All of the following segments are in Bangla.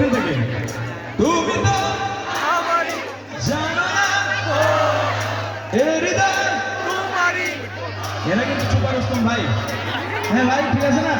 এখান থেকে তুমি তো জানো। না এরা কিন্তু সুপার উত্তম ভাই। হ্যাঁ ভাই ঠিক আছে না?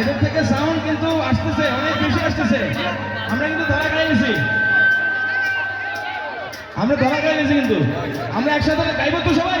এদের থেকে সাউন্ড কিন্তু আসতেছে অনেক বেশি আসতেছে। আমরা কিন্তু ধরা খাই গেছি আমরা ধরা খাই গেছি কিন্তু। আমরা একসাথে গাইবো তো সবাই?